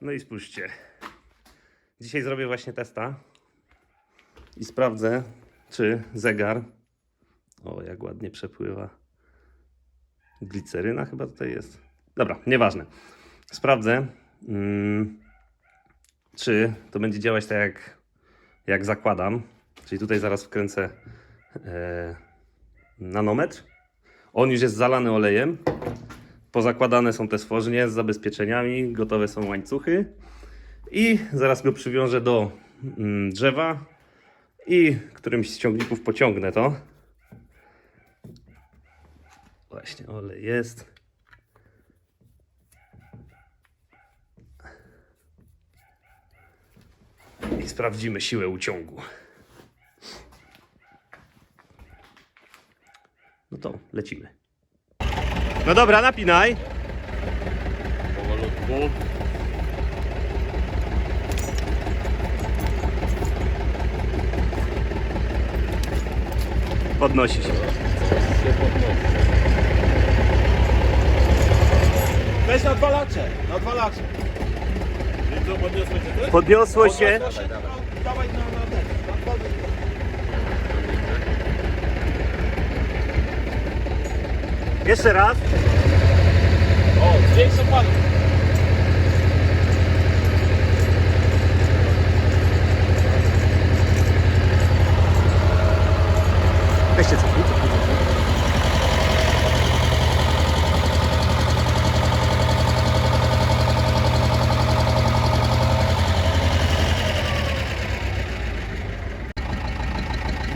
No i spójrzcie. Dzisiaj zrobię właśnie testa i sprawdzę, czy zegar. O, jak ładnie przepływa. Gliceryna chyba tutaj jest. Dobra, nieważne. Sprawdzę, mm, czy to będzie działać tak, jak, jak zakładam. Czyli tutaj zaraz wkręcę e, nanometr. On już jest zalany olejem. Pozakładane są te stworzenie z zabezpieczeniami, gotowe są łańcuchy. I zaraz go przywiążę do mm, drzewa i którymś z ciągników pociągnę to. Właśnie, olej jest. I sprawdzimy siłę uciągu. No to lecimy. No dobra, napinaj. Powolutku. Podnosi się. Weź na dwa lacze, na dwa lacze. I co, podniosłeś się? Podniosło się. Dawaj na, na ten, na Jeszcze raz. O, zwiększę panu. Weźcie cofnij.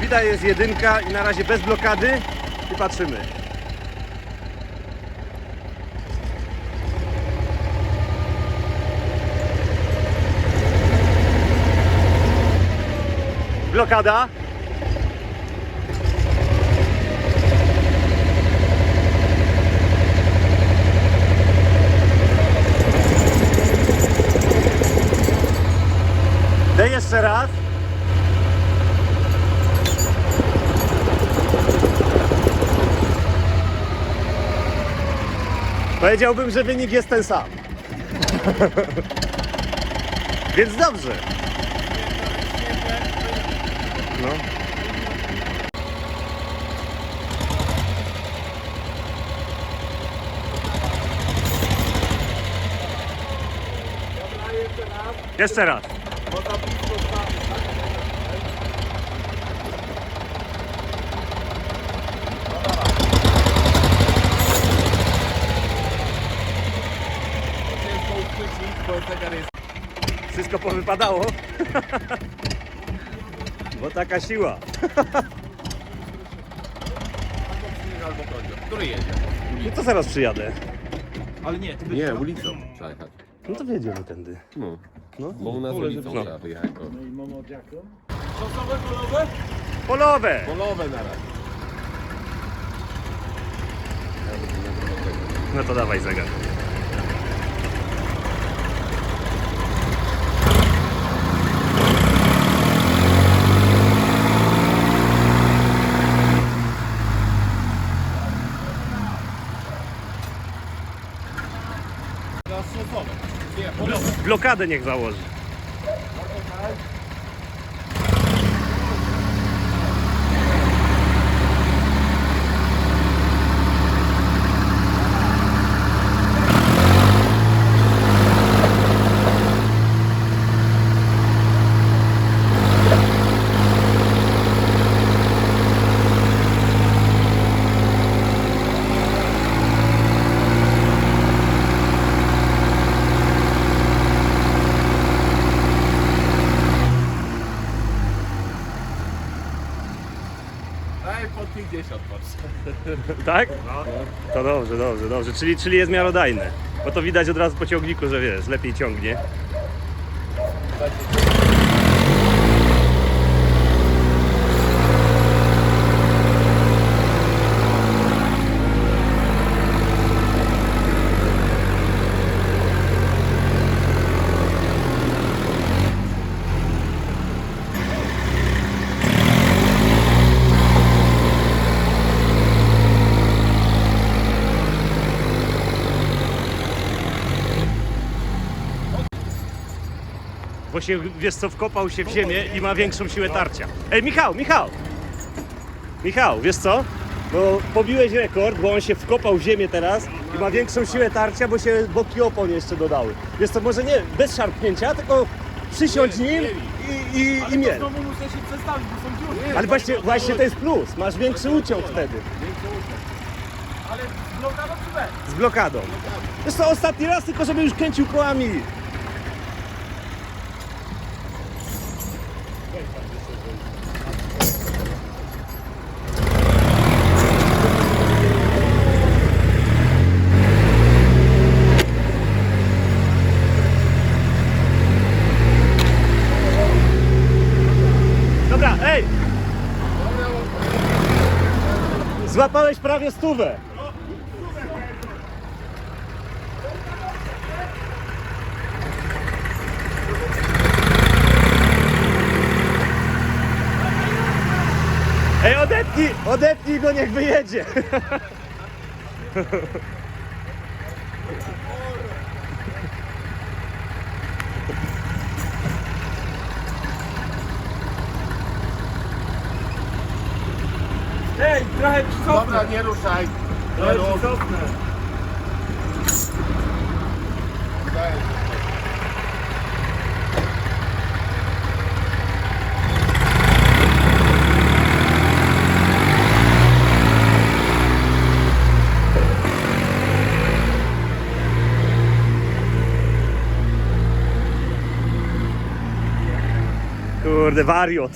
Widać jest jedynka i na razie bez blokady i patrzymy. Blokada. Daj jeszcze raz. Powiedziałbym, że wynik jest ten sam. Więc dobrze. No. Jeszcze raz. Wszystko powypadało. Bo taka siła. albo prądzie. Który jedzie? No to zaraz przyjadę. Ale nie, ty Nie, ulicą trzeba jechać. No to wjedziemy tędy. No, No. bo u nas ulicą żeby- trzeba wyjechać. o. Czasowe, kolowe? Polowe! Polowe na razie. No to dawaj zegar. Blokadę niech założy. Daj po 50 patrz. Tak? To dobrze, dobrze, dobrze. Czyli, czyli jest miarodajne. Bo to widać od razu po ciągniku, że wiesz, lepiej ciągnie. Bo się, wiesz co, wkopał się w ziemię i ma większą siłę tarcia. Ej, Michał, Michał! Michał, wiesz co? Bo pobiłeś rekord, bo on się wkopał w ziemię teraz i ma większą siłę tarcia, bo się boki opon jeszcze dodały. Wiesz co, może nie bez szarpnięcia, tylko przysiądź nim i, i, i miel. Znowu muszę się przestawić, bo są dziury. Ale właśnie, właśnie to jest plus, masz większy uciąg wtedy. Ale z blokadą czy bez? Z blokadą. Wiesz co, ostatni raz tylko, żeby już kręcił kołami. Dobra, ej! Złapałeś prawie stówę. Ej, odetnij, odetnij go, niech wyjedzie. Ej, trochę ci cofnę. Dobra, nie ruszaj. Nie Trochę ruszaj. cofnę. Kurde, wariot.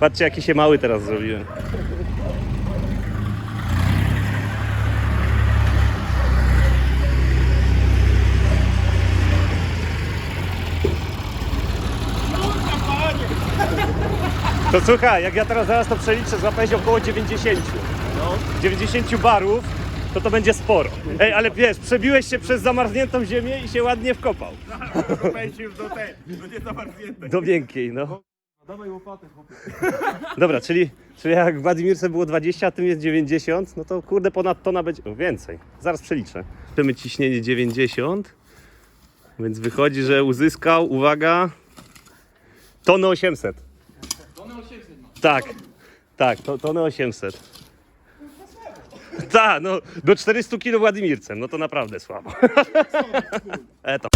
Patrzcie, jaki się mały teraz zrobiłem. To słuchaj, jak ja teraz zaraz to przeliczę, złapałeś około 90. 90 barów, to to będzie sporo. Ej, ale wiesz, przebiłeś się przez zamarzniętą ziemię i się ładnie wkopał. Pędził do tej, do nie zamarzniętej. Do miękkiej, no. Dawaj łopatę, chłopie. Dobra, czyli, czyli jak w Władimirce było 20, a tym jest 90, no to kurde ponad tona będzie o, więcej. Zaraz przeliczę. Mamy ciśnienie 90, więc wychodzi, że uzyskał, uwaga, tonę 800. Tonę 800 ma. Tak, tak, to, tonę 800. Tak, no do 400 kg Władimircem, no to naprawdę słabo. E to.